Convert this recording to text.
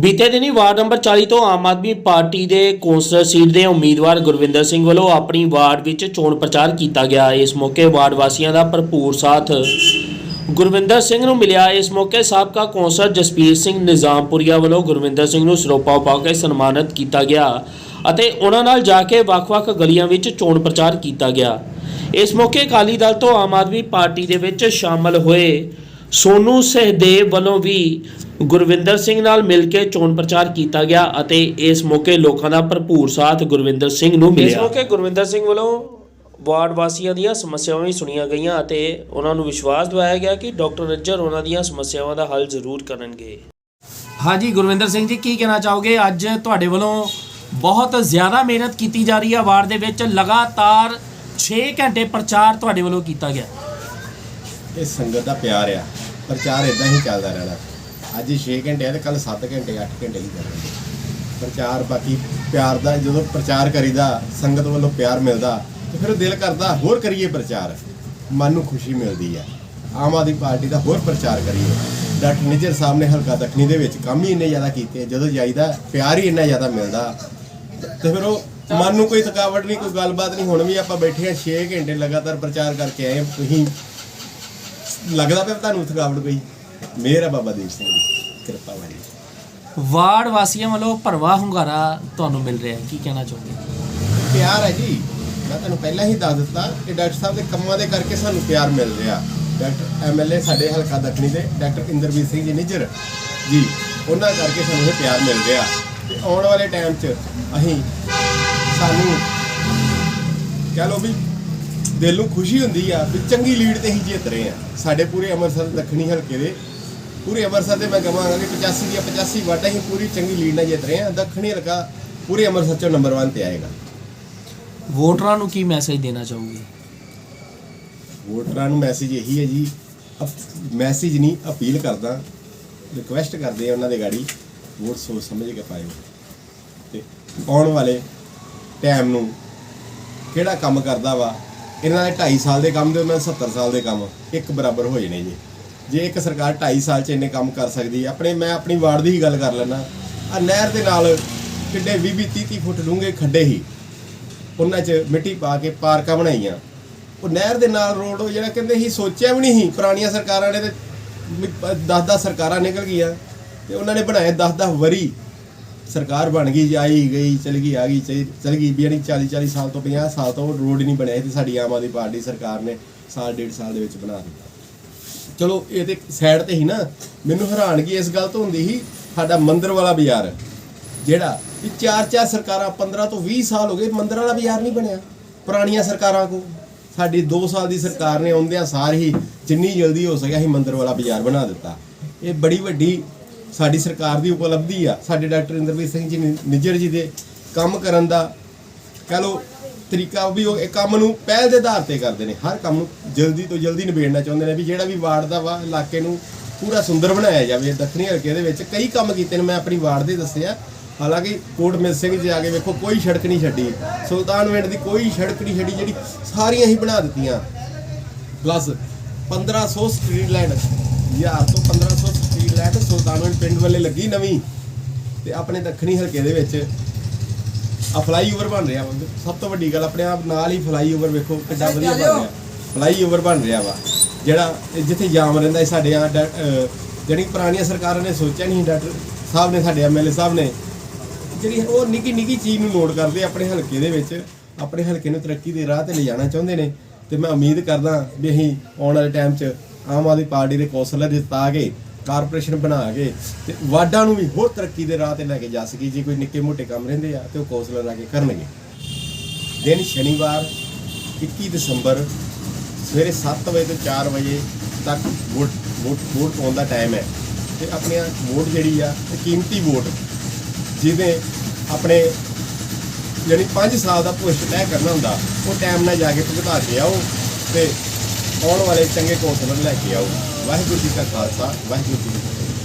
ਬੀਤੇ ਦਿਨੀ ward number 40 ਤੋਂ ਆਮ ਆਦਮੀ ਪਾਰਟੀ ਦੇ ਕੌਂਸਲਰ ਸੀਟ ਦੇ ਉਮੀਦਵਾਰ ਗੁਰਵਿੰਦਰ ਸਿੰਘ ਵੱਲੋਂ ਆਪਣੀ ਵਾਰਡ ਵਿੱਚ ਚੋਣ ਪ੍ਰਚਾਰ ਕੀਤਾ ਗਿਆ। ਇਸ ਮੌਕੇ ਵਾਰਡ ਵਾਸੀਆਂ ਦਾ ਭਰਪੂਰ ਸਾਥ ਗੁਰਵਿੰਦਰ ਸਿੰਘ ਨੂੰ ਮਿਲਿਆ। ਇਸ ਮੌਕੇ ਸਾਬਕਾ ਕੌਂਸਲਰ ਜਸਪੀਰ ਸਿੰਘ ਨਿਜ਼ਾਮਪੁਰੀਆ ਵੱਲੋਂ ਗੁਰਵਿੰਦਰ ਸਿੰਘ ਨੂੰ ਸਰੋਪਾ ਪਾ ਕੇ ਸਨਮਾਨਿਤ ਕੀਤਾ ਗਿਆ ਅਤੇ ਉਹਨਾਂ ਨਾਲ ਜਾ ਕੇ ਵੱਖ-ਵੱਖ ਗਲੀਆਂ ਵਿੱਚ ਚੋਣ ਪ੍ਰਚਾਰ ਕੀਤਾ ਗਿਆ। ਇਸ ਮੌਕੇ ਅਕਾਲੀ ਦਲ ਤੋਂ ਆਮ ਆਦਮੀ ਪਾਰਟੀ ਦੇ ਵਿੱਚ ਸ਼ਾਮਲ ਹੋਏ ਸੋਨੂ ਸਹਿਦੇਵ ਵੱਲੋਂ ਵੀ ਗੁਰਵਿੰਦਰ ਸਿੰਘ ਨਾਲ ਮਿਲ ਕੇ ਚੋਣ ਪ੍ਰਚਾਰ ਕੀਤਾ ਗਿਆ ਅਤੇ ਇਸ ਮੌਕੇ ਲੋਕਾਂ ਦਾ ਭਰਪੂਰ ਸਾਥ ਗੁਰਵਿੰਦਰ ਸਿੰਘ ਨੂੰ ਮਿਲਿਆ। ਇਸ ਮੌਕੇ ਗੁਰਵਿੰਦਰ ਸਿੰਘ ਵੱਲੋਂ ਵਾਰਡ ਵਾਸੀਆਂ ਦੀਆਂ ਸਮੱਸਿਆਵਾਂ ਵੀ ਸੁਣੀਆਂ ਗਈਆਂ ਅਤੇ ਉਹਨਾਂ ਨੂੰ ਵਿਸ਼ਵਾਸ ਦਿਵਾਇਆ ਗਿਆ ਕਿ ਡਾਕਟਰ ਰੱਜਰ ਉਹਨਾਂ ਦੀਆਂ ਸਮੱਸਿਆਵਾਂ ਦਾ ਹੱਲ ਜ਼ਰੂਰ ਕਰਨਗੇ। ਹਾਂਜੀ ਗੁਰਵਿੰਦਰ ਸਿੰਘ ਜੀ ਕੀ ਕਹਿਣਾ ਚਾਹੋਗੇ? ਅੱਜ ਤੁਹਾਡੇ ਵੱਲੋਂ ਬਹੁਤ ਜ਼ਿਆਦਾ ਮਿਹਨਤ ਕੀਤੀ ਜਾ ਰਹੀ ਹੈ ਵਾਰਡ ਦੇ ਵਿੱਚ। ਲਗਾਤਾਰ 6 ਘੰਟੇ ਪ੍ਰਚਾਰ ਤੁਹਾਡੇ ਵੱਲੋਂ ਕੀਤਾ ਗਿਆ। ਇਹ ਸੰਗਤ ਦਾ ਪਿਆਰ ਆ। ਪ੍ਰਚਾਰ ਇਦਾਂ ਹੀ ਚੱਲਦਾ ਰਹਿਣਾ। ਅੱਜ 6 ਘੰਟੇ ਆ ਤੇ ਕੱਲ 7 ਘੰਟੇ 8 ਘੰਟੇ ਹੀ ਕਰਾਂਗੇ ਪ੍ਰਚਾਰ ਬਾਕੀ ਪਿਆਰ ਦਾ, ਜਦੋਂ ਪ੍ਰਚਾਰ ਕਰੀਦਾ, ਸੰਗਤ ਵੱਲੋਂ ਪਿਆਰ ਮਿਲਦਾ, ਤੇ ਫਿਰ ਦਿਲ ਕਰਦਾ, ਹੋਰ ਕਰੀਏ ਪ੍ਰਚਾਰ। ਮਨ ਨੂੰ ਖੁਸ਼ੀ ਮਿਲਦੀ ਹੈ ਆਮ ਆਦਮੀ ਪਾਰਟੀ ਦਾ ਹੋਰ ਪ੍ਰਚਾਰ ਕਰੀਏ। ਡਾਕਟਰ ਨਿਜਰ ਸਾਹਿਬ ਨੇ ਹਲਕਾ ਦੱਖਣੀ ਦੇ ਵਿੱਚ ਕੰਮ ਹੀ ਇੰਨੇ ਜ਼ਿਆਦਾ ਕੀਤੇ ਜਦੋਂ ਜਾਈਦਾ, ਪਿਆਰ ਹੀ ਇੰਨਾ ਜ਼ਿਆਦਾ ਮਿਲਦਾ। ਤੇ ਫਿਰ ਉਹ ਮਨ ਨੂੰ ਕੋਈ ਥਕਾਵਟ ਨਹੀਂ, ਕੋਈ ਗੱਲਬਾਤ ਨਹੀਂ, ਹੁਣ ਵੀ ਆਪਾਂ ਬੈਠੇ ਆ 6 ਘੰਟੇ ਲਗਾਤਾਰ ਪ੍ਰਚਾਰ ਕਰਕੇ ਆਏ ਤੁਸੀਂ ਲੱਗਦਾ ਪਿਆ ਤੁਹਾਨੂੰ ਥਕਾਵਟ ਕੋਈ? ਮਿਹਰ ਆ ਬਾਬਾ ਦੀਪ ਸਿੰਘ ਦੀ ਕਿਰਪਾ ਵਾਲੀ। ਵਾਰਡ ਵਾਸੀਆਂ ਵੱਲੋਂ ਭਰਵਾ ਹੁੰਗਾਰਾ ਤੁਹਾਨੂੰ ਮਿਲ ਰਿਹਾ ਹੈ ਕੀ ਕਹਿਣਾ ਚਾਹੋਗੇ? ਪਿਆਰ ਹੈ ਜੀ। ਮੈਂ ਤੁਹਾਨੂੰ ਪਹਿਲਾਂ ਹੀ ਦੱਸ ਦਿੱਤਾ ਕਿ ਡਾਕਟਰ ਸਾਹਿਬ ਦੇ ਕੰਮਾਂ ਦੇ ਕਰਕੇ ਸਾਨੂੰ ਪਿਆਰ ਮਿਲ ਰਿਹਾ। ਡਾਕਟਰ ਐਮਐਲਏ ਸਾਡੇ ਹਲਕਾ ਦੱਖਣੀ ਦੇ ਡਾਕਟਰ ਇੰਦਰਵੀਰ ਸਿੰਘ ਜੀ ਨਿੱਜਰ। ਜੀ ਉਹਨਾਂ ਕਰਕੇ ਸਾਨੂੰ ਇਹ ਪਿਆਰ ਮਿਲ ਰਿਹਾ। ਤੇ ਆਉਣ ਵਾਲੇ ਟਾਈਮ 'ਚ ਅਸੀਂ ਸਾਨੂੰ ਕਹਿ ਲਓ ਵੀ ਦਿਲ ਨੂੰ ਖੁਸ਼ੀ ਹੁੰਦੀ ਆ ਵੀ ਚੰਗੀ ਲੀਡ ਤੇ ਹੀ ਜਿੱਤ ਰਹੇ ਆ। ਸਾਡੇ ਪੂਰੇ ਅੰਮ੍ਰਿਤਸਰ ਦੱਖਣੀ ਹਲਕੇ ਦੇ। ਪੂਰੇ ਅੰਮ੍ਰਿਤਸਰ ਦੇ ਮੈਂ ਕਹਾਂਗਾ ਕਿ 85 ਦੀਆਂ 85 ਵਾਟਾਂ ਹੀ ਪੂਰੀ ਚੰਗੀ ਲੀਡ ਨਾਲ ਜਿੱਤ ਰਹੇ ਆ। ਦੱਖਣੀ ਹਲਕਾ ਪੂਰੇ ਅੰਮ੍ਰਿਤਸਰ 'ਚੋਂ ਨੰਬਰ 1 ਤੇ ਆਏਗਾ। ਵੋਟਰਾਂ ਨੂੰ ਕੀ ਮੈਸੇਜ ਦੇਣਾ ਚਾਹੋਗੇ? ਵੋਟਰਾਂ ਨੂੰ ਮੈਸੇਜ ਇਹੀ ਹੈ ਜੀ ਮੈਸੇਜ ਨਹੀਂ ਅਪੀਲ ਕਰਦਾ ਰਿਕੁਐਸਟ ਕਰਦੇ ਆ ਉਹਨਾਂ ਦੇ ਗਾੜੀ ਵੋਟ ਸੋਚ ਸਮਝ ਕੇ ਪਾਇਓ। ਤੇ ਆਉਣ ਵਾਲੇ ਟਾਈਮ ਨੂੰ ਕਿਹੜਾ ਕੰਮ ਕਰਦਾ ਵਾ ਇਹਨਾਂ ਦੇ 2.5 ਸਾਲ ਦੇ ਕੰਮ ਦੇ ਉਹਨਾਂ ਦੇ 70 ਸਾਲ ਦੇ ਕੰਮ, ਇੱਕ ਬਰਾਬਰ ਹੋ ਜਾਣੇ ਜੀ। ਜੇ ਇੱਕ ਸਰਕਾਰ 2.5 ਸਾਲ ਚ ਇੰਨੇ ਕੰਮ ਕਰ ਸਕਦੀ ਹੈ, ਆਪਣੇ, ਮੈਂ ਆਪਣੀ ਵਾਰਡ ਦੀ ਹੀ ਗੱਲ ਕਰ ਲੈਣਾ ਆ ਨਹਿਰ ਦੇ ਨਾਲ ਕਿੱਡੇ 20 20 30 30 ਫੁੱਟ ਡੂੰਘੇ ਖੱਡੇ ਹੀ ਉਹਨਾਂ 'ਚ ਮਿੱਟੀ ਪਾ ਕੇ ਪਾਰਕਾਂ ਬਣਾਈਆਂ। ਉਹ ਨਹਿਰ ਦੇ ਨਾਲ ਰੋਡ, ਉਹ ਜਿਹੜਾ ਕਹਿੰਦੇ ਸੀ, ਸੋਚਿਆ ਵੀ ਨਹੀਂ ਸੀ, ਪੁਰਾਣੀਆਂ ਸਰਕਾਰਾਂ ਨੇ ਤੇ 10-10 ਸਰਕਾਰਾਂ ਨਿਕਲ ਗਈਆਂ ਤੇ ਉਹਨਾਂ ਨੇ ਬਣਾਏ 10-10 ਵਰੀ। ਸਰਕਾਰ ਬਣ ਗਈ ਆਈ ਗਈ, ਚਲ ਗਈ, ਆ ਗਈ, ਚਲੀ- ਚਲ ਗਈ ਵੀ ਯਾਨੀ 40-40 ਸਾਲ ਤੋਂ 50 ਸਾਲ ਤੋਂ ਰੋਡ ਨਹੀਂ ਬਣਿਆ ਤੇ ਸਾਡੀ ਆਮ ਆਦਮੀ ਪਾਰਟੀ ਸਰਕਾਰ ਨੇ ਸਾਲ ਡੇਢ ਸਾਲ ਦੇ ਵਿੱਚ ਬਣਾ ਦਿੱਤਾ। ਚਲੋ, ਇਹ ਤੇ ਸਾਈਡ ਤੇ ਹੀ ਨਾ, ਮੈਨੂੰ ਹੈਰਾਨਗੀ ਇਸ ਗੱਲ ਤੋਂ ਹੁੰਦੀ ਸੀ, ਸਾਡਾ ਮੰਦਰ ਵਾਲਾ ਬਾਜ਼ਾਰ, ਜਿਹੜਾ ਵੀ ਚਾਰ ਚਾਰ ਸਰਕਾਰਾਂ 15 ਤੋਂ 20 ਸਾਲ ਹੋ ਗਏ, ਮੰਦਰ ਵਾਲਾ ਬਾਜ਼ਾਰ ਨਹੀਂ ਬਣਿਆ, ਪੁਰਾਣੀਆਂ ਸਰਕਾਰਾਂ ਕੋ ਸਾਡੀ 2 ਸਾਲ ਦੀ ਸਰਕਾਰ ਨੇ ਆਉਂਦਿਆਂ ਸਾਰ ਹੀ ਜਿੰਨੀ ਜਲਦੀ ਹੋ ਸਕਿਆ ਸੀ ਮੰਦਰ ਵਾਲਾ ਬਾਜ਼ਾਰ ਬਣਾ ਦਿੱਤਾ। ਇਹ ਬੜੀ ਵੱਡੀ ਸਾਡੀ ਸਰਕਾਰ ਦੀ ਉਪਲਬਧੀ ਆ। ਸਾਡੇ ਡਾਕਟਰ ਇੰਦਰਵੀਰ ਸਿੰਘ ਜੀ ਨਿੱਜਰ ਜੀ ਦੇ ਕੰਮ ਕਰਨ ਦਾ, ਕਹ ਲੋ ਤਰੀਕਾ ਵੀ ਉਹ, ਇਹ ਕੰਮ ਨੂੰ ਪਹਿਲ ਦੇ ਆਧਾਰ ਤੇ ਕਰਦੇ ਨੇ। ਹਰ ਕੰਮ ਨੂੰ ਜਲਦੀ ਤੋਂ ਜਲਦੀ ਨਿਬੇੜਨਾ ਚਾਹੁੰਦੇ ਨੇ ਵੀ ਜਿਹੜਾ ਵੀ ਵਾਰਡ ਦਾ ਵਾ, ਇਲਾਕੇ ਨੂੰ ਪੂਰਾ ਸੁੰਦਰ ਬਣਾਇਆ ਜਾਵੇ। ਦੱਖਣੀ ਹਲਕੇ ਦੇ ਵਿੱਚ ਕਈ ਕੰਮ ਕੀਤੇ ਨੇ, ਮੈਂ ਆਪਣੀ ਵਾਰਡ ਦੇ ਦੱਸਿਆ। ਹਾਲਾਂਕਿ ਕੋਟ ਮਿਲ ਸਿੰਘ ਜੀ ਆ ਕੇ ਵੇਖੋ, ਕੋਈ ਸੜਕ ਨਹੀਂ ਛੱਡੀ। ਸੁਲਤਾਨਵਿੰਡ ਦੀ ਕੋਈ ਸੜਕ ਨਹੀਂ ਛੱਡੀ, ਜਿਹੜੀ ਸਾਰੀਆਂ ਹੀ ਬਣਾ ਦਿੱਤੀਆਂ। ਪਲੱਸ 1500 ਸਟਰੀਟ ਲਾਈਟ 1000 ਤੋਂ 1500 ਲੈ ਕੇ ਸੁਲਤਾਨਪੁਰ ਪਿੰਡ ਵੱਲੇ ਲੱਗੀ ਨਵੀਂ ਤੇ ਆਪਣੇ ਦੱਖਣੀ ਹਲਕੇ ਦੇ ਵਿੱਚ ਆ ਫਲਾਈਓਵਰ ਬਣ ਰਿਹਾ ਵਾ। ਸਭ ਤੋਂ ਵੱਡੀ ਗੱਲ ਆਪਣੇ ਆਪ ਨਾਲ ਹੀ ਫਲਾਈਓਵਰ ਵੇਖੋ ਕਿੱਡਾ ਵਧੀਆ ਬਣ ਰਿਹਾ। ਫਲਾਈਓਵਰ ਬਣ ਰਿਹਾ ਵਾ। ਜਿਹੜਾ ਜਿੱਥੇ ਜਾਮ ਰਹਿੰਦਾ ਸਾਡੇ ਆ ਜਿਹੜੀ ਪੁਰਾਣੀਆਂ ਸਰਕਾਰਾਂ ਨੇ ਸੋਚਿਆ ਨਹੀਂ ਡਾਕਟਰ ਸਾਹਿਬ ਨੇ ਸਾਡੇ ਐਮਐਲਏ ਸਾਹਿਬ ਨੇ। ਜਿਹੜੀ ਉਹ ਨਿੱਕੀ ਨਿੱਕੀ ਚੀਜ਼ ਨੂੰ ਨੋਟ ਕਰਦੇ ਆਪਣੇ ਹਲਕੇ ਦੇ ਵਿੱਚ। ਆਪਣੇ ਹਲਕੇ ਨੂੰ ਤਰੱਕੀ ਦੇ ਰਾਹ ਤੇ ਲਿਜਾਣਾ ਚਾਹੁੰਦੇ ਨੇ। ਤੇ ਮੈਂ ਉਮੀਦ ਕਰਦਾ ਵੀ ਅਸੀਂ ਆਉਣ ਵਾਲੇ ਟਾਈਮ 'ਚ ਆਮ ਆਦਮੀ ਪਾਰਟੀ ਦੇ ਕੌਂਸਲਰ ਜਿਤਾ ਕੇ, ਕਾਰਪੋਰੇਸ਼ਨ ਬਣਾ ਕੇ, ਤੇ ਵਾਰਡਾਂ ਨੂੰ ਵੀ ਹੋਰ ਤਰੱਕੀ ਦੇ ਰਾਹ ਤੇ ਲੈ ਕੇ ਜਾ ਸਕੀ, ਜੇ ਕੋਈ ਨਿੱਕੇ ਮੋਟੇ ਕੰਮ ਰਹਿੰਦੇ ਆ, ਤੇ ਉਹ ਕੌਂਸਲਰ ਆ ਕੇ ਕਰਨਗੇ। ਦਿਨ ਸ਼ਨੀਵਾਰ 21 ਦਸੰਬਰ, ਸਵੇਰੇ 7 ਵਜੇ ਤੋਂ 4 ਵਜੇ ਤੱਕ ਵੋਟ ਵੋਟ ਵੋਟ ਪਾਉਣ ਦਾ ਟਾਈਮ ਹੈ। ਤੇ ਆਪਣੀਆਂ ਵੋਟ ਜਿਹੜੀ ਆ, ਇਹ ਕੀਮਤੀ ਵੋਟ, ਜਿਹਦੇ ਆਪਣੇ ਯਾਨੀ 5 ਸਾਲ ਦਾ ਭਵਿੱਖ ਤੈਅ ਕਰਨਾ ਹੁੰਦਾ, ਉਹ ਟਾਈਮ ਨਾਲ ਜਾ ਕੇ ਭੁਗਤਾ ਕੇ ਆਓ ਤੇ ਆਉਣ ਵਾਲੇ ਚੰਗੇ ਕੌਂਸਲਰ ਲੈ ਕੇ ਆਓ। ਵਾਹਿਗੁਰੂ ਜੀ ਕਾ ਖਾਲਸਾ, ਵਾਹਿਗੁਰੂ ਜੀ ਕੀ ਫਤਿਹ।